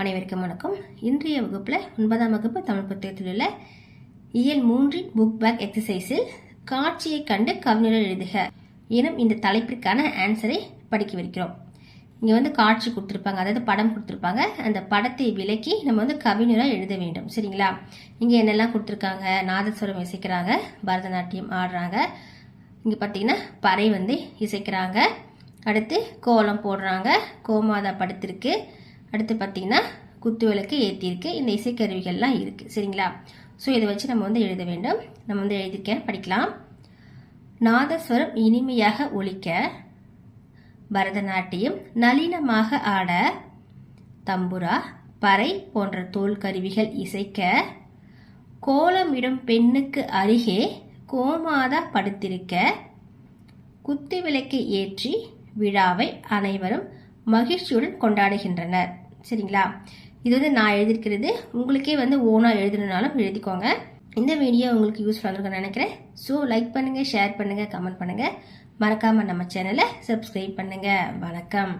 அனைவருக்கும் வணக்கம். இன்றைய வகுப்பில் ஒன்பதாம் வகுப்பு தமிழ் புத்தகத்தில் உள்ள இயல் மூன்றின் புக் பேக் எக்ஸசைஸில் காட்சியை கண்டு கவிஞர்கள் எழுதுக எனும் இந்த தலைப்பிற்கான ஆன்சரை படிக்கவிருக்கிறோம் இங்கே வந்து காட்சி கொடுத்துருப்பாங்க அதாவது படம் கொடுத்துருப்பாங்க. அந்த படத்தை விலக்கி நம்ம வந்து கவிஞராக எழுத வேண்டும். சரிங்களா? இங்கே என்னெல்லாம் கொடுத்துருக்காங்க? நாதஸ்வரம் இசைக்கிறாங்க பரதநாட்டியம் ஆடுறாங்க. இங்கே பார்த்தீங்கன்னா பறை வந்து இசைக்கிறாங்க. அடுத்து கோலம் போடுறாங்க கோமாதா படுத்திருக்கு அடுத்து பார்த்தீங்கன்னா குத்து விளக்கு ஏற்றிருக்கு இந்த இசைக்கருவிகள்லாம் இருக்குது சரிங்களா? ஸோ இதை வச்சு நம்ம வந்து எழுத வேண்டும். நம்ம வந்து எழுதியிருக்கேன் படிக்கலாம். நாதஸ்வரம் இனிமையாக ஒழிக்க பரதநாட்டியம் நளினமாக ஆட தம்புரா பறை போன்ற தோல் கருவிகள் இசைக்க கோலமிடும் பெண்ணுக்கு அருகே கோமாதா படுத்திருக்க குத்து விளக்கை ஏற்றி விழாவை அனைவரும் மகிழ்ச்சியுடன் கொண்டாடுகின்றனர். சரிங்களா? இது வந்து நான் எழுதியிருக்கிறது. உங்களுக்கே வந்து ஓனாக எழுதணுனாலும் எழுதிக்கோங்க. இந்த வீடியோ உங்களுக்கு யூஸ்ஃபுல்லாக இருக்கும்னு நினைக்கிறேன். ஸோ லைக் பண்ணுங்கள் ஷேர் பண்ணுங்கள் கமெண்ட் பண்ணுங்கள் மறக்காமல் நம்ம சேனலை சப்ஸ்கிரைப் பண்ணுங்கள் வணக்கம்.